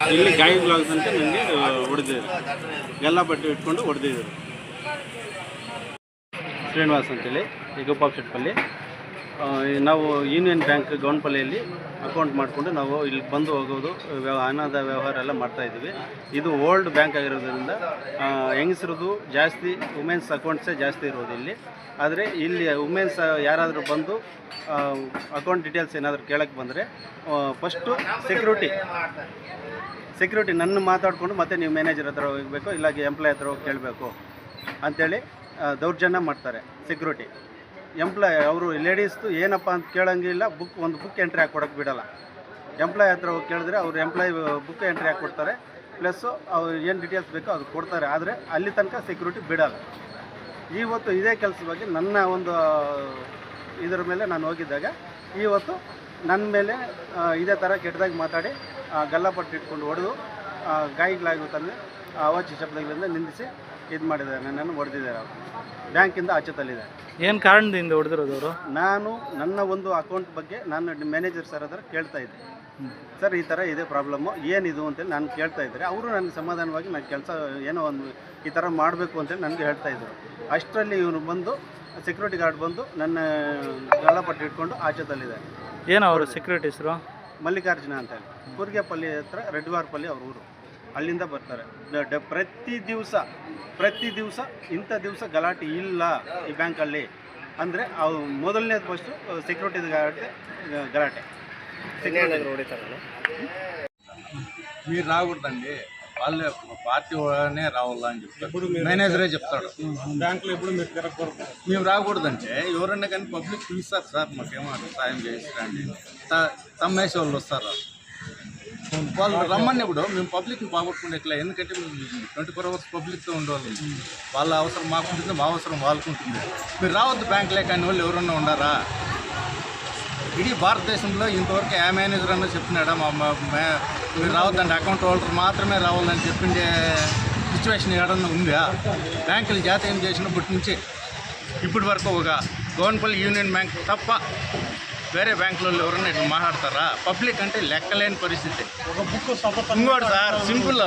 ಇಲ್ಲಿ ಅಂತ ನನಗೆ ಹೊಡೆದಿದ್ರು ಎಲ್ಲ ಬಟ್ಟೆ ಇಟ್ಕೊಂಡು ಹೊಡೆದಿದ್ರು ಶ್ರೀನಿವಾಸ್ ಅಂತೇಳಿ ಈಗ ಶೆಟ್ಪಲ್ಲಿ ನಾವು ಯೂನಿಯನ್ ಬ್ಯಾಂಕ್ ಗೌನ್ಪಲ್ಲಿಯಲ್ಲಿ ಅಕೌಂಟ್ ಮಾಡಿಕೊಂಡು ನಾವು ಇಲ್ಲಿ ಬಂದು ಹೋಗೋದು ವ್ಯವ ಹಣದ ವ್ಯವಹಾರ ಎಲ್ಲ ಮಾಡ್ತಾ ಇದ್ದೀವಿ. ಇದು ಓಲ್ಡ್ ಬ್ಯಾಂಕ್ ಆಗಿರೋದ್ರಿಂದ ಹೆಂಗಸ್ರದ್ದು ಜಾಸ್ತಿ, ವುಮೆನ್ಸ್ ಅಕೌಂಟ್ಸೇ ಜಾಸ್ತಿ ಇರೋದು ಇಲ್ಲಿ. ಆದರೆ ಇಲ್ಲಿ ವುಮೆನ್ಸ್ ಯಾರಾದರೂ ಬಂದು ಅಕೌಂಟ್ ಡೀಟೇಲ್ಸ್ ಏನಾದರೂ ಕೇಳಕ್ಕೆ ಬಂದರೆ ಫಸ್ಟು ಸೆಕ್ಯೂರಿಟಿ ಸೆಕ್ಯೂರಿಟಿ ನನ್ನ ಮಾತಾಡಿಕೊಂಡು ಮತ್ತೆ ನೀವು ಮ್ಯಾನೇಜರ್ ಹತ್ರ ಹೋಗಬೇಕು, ಇಲ್ಲಾಗಿ ಎಂಪ್ಲಾಯ್ ಹತ್ರ ಹೋಗಿ ಕೇಳಬೇಕು ಅಂಥೇಳಿ ದೌರ್ಜನ್ಯ ಮಾಡ್ತಾರೆ ಸೆಕ್ಯೂರಿಟಿ. ಎಂಪ್ಲಾಯ್ ಅವರು ಲೇಡೀಸ್ದು ಏನಪ್ಪ ಅಂತ ಕೇಳಂಗಿಲ್ಲ ಬುಕ್ ಒಂದು ಬುಕ್ ಎಂಟ್ರಿ ಹಾಕಿ ಕೊಡೋಕ್ಕೆ ಬಿಡೋಲ್ಲ. ಎಂಪ್ಲಾಯ್ ಹತ್ರ ಹೋಗಿ ಕೇಳಿದ್ರೆ ಅವ್ರು ಎಂಪ್ಲಾಯ್ ಬುಕ್ ಎಂಟ್ರಿ ಹಾಕಿ ಕೊಡ್ತಾರೆ ಪ್ಲಸ್ಸು ಅವ್ರು ಏನು ಡೀಟೇಲ್ಸ್ ಬೇಕೋ ಅದು ಕೊಡ್ತಾರೆ. ಆದರೆ ಅಲ್ಲಿ ತನಕ ಸೆಕ್ಯೂರಿಟಿ ಬಿಡಲ್ಲ. ಇವತ್ತು ಇದೇ ಕೆಲಸ ಬಗ್ಗೆ ನನ್ನ ಒಂದು, ಇದರ ಮೇಲೆ ನಾನು ಹೋಗಿದ್ದಾಗ ಇವತ್ತು ನನ್ನ ಮೇಲೆ ಇದೇ ಥರ ಕೆಟ್ಟದಾಗಿ ಮಾತಾಡಿ ಗಲ್ಲಪಟ್ಟು ಇಟ್ಕೊಂಡು ಹೊಡೆದು ಗಾಯಗಳಾಗುತ್ತಂದರೆ ಅವಾಚ್ಯ ಶಬ್ದಗಳಿಂದ ನಿಂದಿಸಿ ಇದು ಮಾಡಿದ್ದಾರೆ ನನ್ನನ್ನು ಹೊಡೆದಿದ್ದಾರೆ ಅವರು. ಬ್ಯಾಂಕಿಂದ ಆಚೆ ತಲ್ಲಿದ್ದಾರೆ ಏನು ಕಾರಣದಿಂದ ಹೊಡೆದಿರೋದು ಅವರು? ನಾನು ನನ್ನ ಒಂದು ಅಕೌಂಟ್ ಬಗ್ಗೆ ನಾನು ಮ್ಯಾನೇಜರ್ ಸರ್ ಹತ್ರ ಕೇಳ್ತಾ ಇದ್ದೆ. ಸರ್ ಈ ಥರ ಇದೆ ಪ್ರಾಬ್ಲಮ್ಮು ಏನಿದು ಅಂತೇಳಿ ನಾನು ಕೇಳ್ತಾ ಇದ್ದಾರೆ ಅವರು ನನಗೆ ಸಮಾಧಾನವಾಗಿ ನಾನು ಕೆಲಸ ಏನೋ ಒಂದು ಈ ಥರ ಮಾಡಬೇಕು ಅಂತೇಳಿ ನನಗೆ ಹೇಳ್ತಾ ಇದ್ದರು ಅಷ್ಟರಲ್ಲಿ ಇವನು ಬಂದು ಸೆಕ್ಯೂರಿಟಿ ಗಾರ್ಡ್ ಬಂದು ನನ್ನ ಗಲ್ಲಪಟ್ಟು ಇಟ್ಕೊಂಡು ಆಚೆ ತಲ್ಲಿದ್ದಾರೆ ಏನು ಅವರು ಸೆಕ್ಯೂರಿಟಿ ಹೆಸರು? ಮಲ್ಲಿಕಾರ್ಜುನ ಅಂತ ಹೇಳಿ ಕೂರ್ಗೆಪಲ್ಲಿ ಹತ್ರ ರೆಡ್ವಾರ್ಪಲ್ಲಿ ಅವ್ರ ಊರು. ಅಲ್ಲಿಂದ ಬರ್ತಾರೆ ಡ- ಡ- ಪ್ರತಿ ದಿವಸ ಪ್ರತಿ ದಿವಸ ಇಂಥ ದಿವಸ ಗಲಾಟೆ ಇಲ್ಲ ಈ ಬ್ಯಾಂಕಲ್ಲಿ ಅಂದರೆ ಅವು ಮೊದಲನೇದು ಫಸ್ಟು ಸೆಕ್ಯೂರಿಟಿ ಗಲಾಟೆ ಗಲಾಟೆ మీరు రాకూడదండి వాళ్ళే పార్టీ వాళ్ళనే రావాలని చెప్తారు మేనేజరే చెప్తాడు బ్యాంకులో ఎప్పుడు మీరు తిరగకూడదు మేము రాకూడదంటే ఎవరన్నా కానీ పబ్లిక్ పిలుస్తారు సార్ మాకేమో అట్లా సాయం చేసిరండి త- తమ్మేసి వాళ్ళు వస్తారు వాళ్ళు రమ్మని ఇప్పుడు మేము పబ్లిక్ని పోగొట్టుకుంటే ఇట్లా ఎందుకంటే ట్వంటీ ఫోర్ అవర్స్ పబ్లిక్తో ఉండేవాళ్ళు. వాళ్ళ అవసరం మాకు ఉంటుంది మా అవసరం వాళ్ళకు ఉంటుంది. మీరు రావద్దు బ్యాంకులే కానీ వాళ్ళు ఎవరన్నా ఉండారా? ఇడీ భారతదేశంలో ఇంతవరకు ఏ మేనేజర్ అన్న చెప్పినాడా? మా మీరు రావద్దండి అకౌంట్ హోల్డర్ మాత్రమే రావాలని చెప్పిండే సిచ్యువేషన్ ఏడన్నా ఉందా? బ్యాంకులు జాతీయం చేసినప్పటి నుంచి ఇప్పటి వరకు ఒక గవర్నపల్లి యూనియన్ బ్యాంక్ తప్ప వేరే బ్యాంకులలో ఎవరన్నా ఇట్లా మాట్లాడతారా? పబ్లిక్ అంటే లెక్కలేని పరిస్థితి. ఒక బుక్ ఇంకోటి సార్ సింపుల్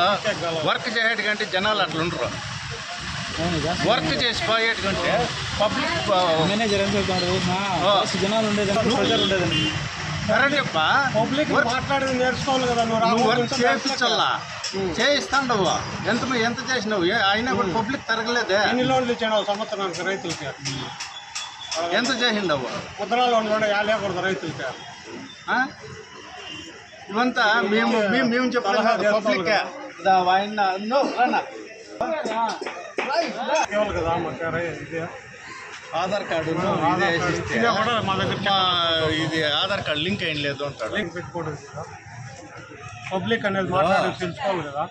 వర్క్ చేసేటికంటే జనాలు అట్లా ఉండరు. వర్క్ చేసి పోయేటికంటే పబ్లిక్ మేనేజర్ ఏం చెప్తాడు. ఆ. జనాలు ఉండేదాన్ని కరెక్ట్ పబ్లిక్ మాట్లాడేది నేర్చుకోవాలి కదా నువ్వు వర్క్ చేయించల్లా చేయిస్తాండవు. ఎంత ఎంత చేసినావు? అయినా కూడా పబ్లిక్ తరగలేదే? ఎన్ని లోన్లు ఇచ్చాడు సంవత్సరానికి రైతులకి? ఎంత చేసిండవు ముద్రా లోన్లు కూడా లేకూడదు రైతులకి ఆ? ఇవంతా మేము మేము మేము చెప్పలేదు పబ్లిక్ ఆయన నో, రానా. ఇవ్వాలి కదా మాకు రై- ఇది ఆధార్ కార్డు ఇదే వేసిస్తే, ఇదే కూడా మా దగ్గర మా ఇది ఆధార్ కార్డు లింక్ అయ్యి లేదు అంటాడు లింక్ పెట్టుకోవడం కదా పబ్లిక్ అనేది మాట్లాడేది తెలుసుకోవాలి కదా